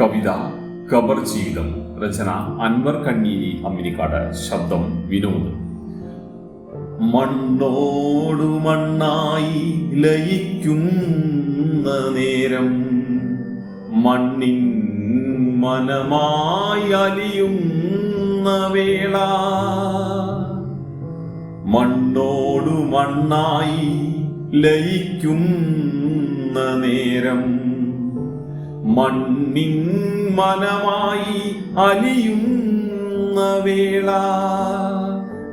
കവിത കബർ ജീവിതം രചന അൻവർ കണ്ണീരി അമ്മിനിക്കാട് ശബ്ദം വിനോദ്. മണ്ണോടു മണ്ണായി ലയിക്കുന്ന നേരം മണ്ണിൻ മനമായി അലിയുന്ന വേള. മണ്ണോടു മണ്ണായി ലയിക്കുന്ന നേരം മണ്ണിൻ മനമായി അലിയുന്ന വേള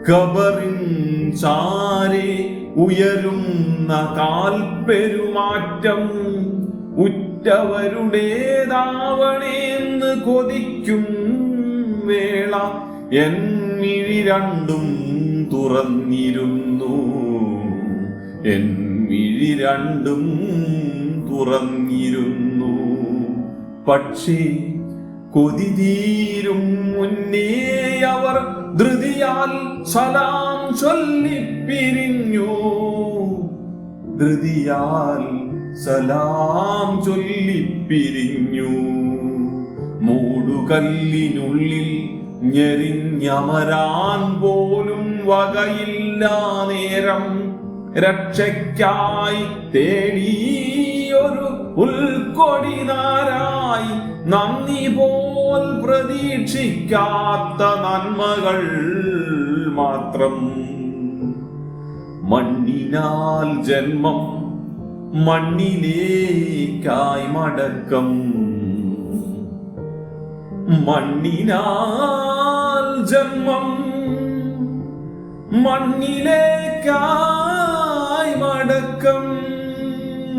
കബറിൻ ചാരെ ഉയരുന്ന കാൽപ്പെരുമാറ്റം ഉറ്റവരുടേതാവണേന്ന് കൊതിക്കും വേള. എന്നിഴി രണ്ടും തുറന്നിരുന്നു. എന്നിഴി രണ്ടും തുറന്നിരുന്നു. പക്ഷേ കൊതി തീരും മുന്നേ അവർ ധൃതിയാൽ സലാം ചൊല്ലിപ്പിരിഞ്ഞു. ധൃതിയാൽ സലാം ചൊല്ലിപ്പിരിഞ്ഞു. മൂടുകല്ലിനുള്ളിൽ ഞെരിഞ്ഞമരാൻ പോലും വകയില്ലാ നേരം രക്ഷയ്ക്കായി തേടിയൊരു ഉൾക്കൊടിനാരായി നന്ദി പോൽ പ്രതീക്ഷിക്കാത്ത നന്മകൾ മാത്രം. മണ്ണിനാൽ ജന്മം മണ്ണിലേക്കായി മടക്കം. മണ്ണിനാൽ ജന്മം മണ്ണിലേക്കായി മടക്കം.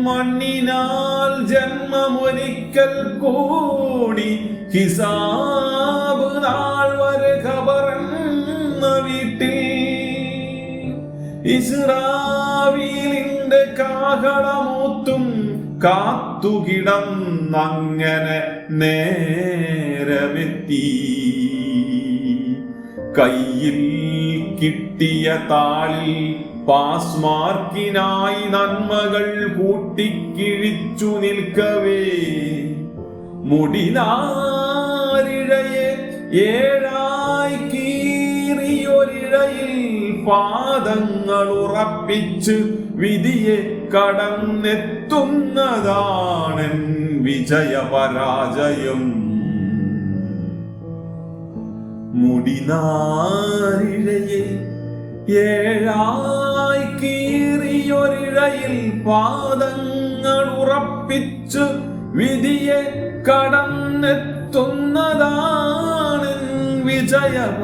മണ്ണിനാൽ ജന്മമൊരിക്കൽ കൂടി ഹിസാബ് നാൾ വരെ ഖബറെന്ന വീട്ടിൽ ഇസ്രാവീലിന്റെ കാഹളമൂത്തും കാത്തുകിടന്നങ്ങനെ നേരമെത്തി. കയ്യിൽ കിട്ടിയ താളിൽ പാസ് മാർക്കിനായി നന്മകൾ കൂട്ടിക്കിഴിച്ചു നിൽക്കവേ. മുടിനാരിഴയെ ഏഴായി കീറിയൊരിഴയിൽ പാദങ്ങൾ ഉറപ്പിച്ച് വിധിയെ കടന്നെത്തുന്നതാണെൻ വിജയപരാജയം. മുടിനാരിഴയെ ഏഴായി കീറിയൊരിഴയിൽ പാദങ്ങൾ ഉറപ്പിച്ചു വിധിയെ കടന്നെത്തുന്നതാണ് വിജയപരാജയം.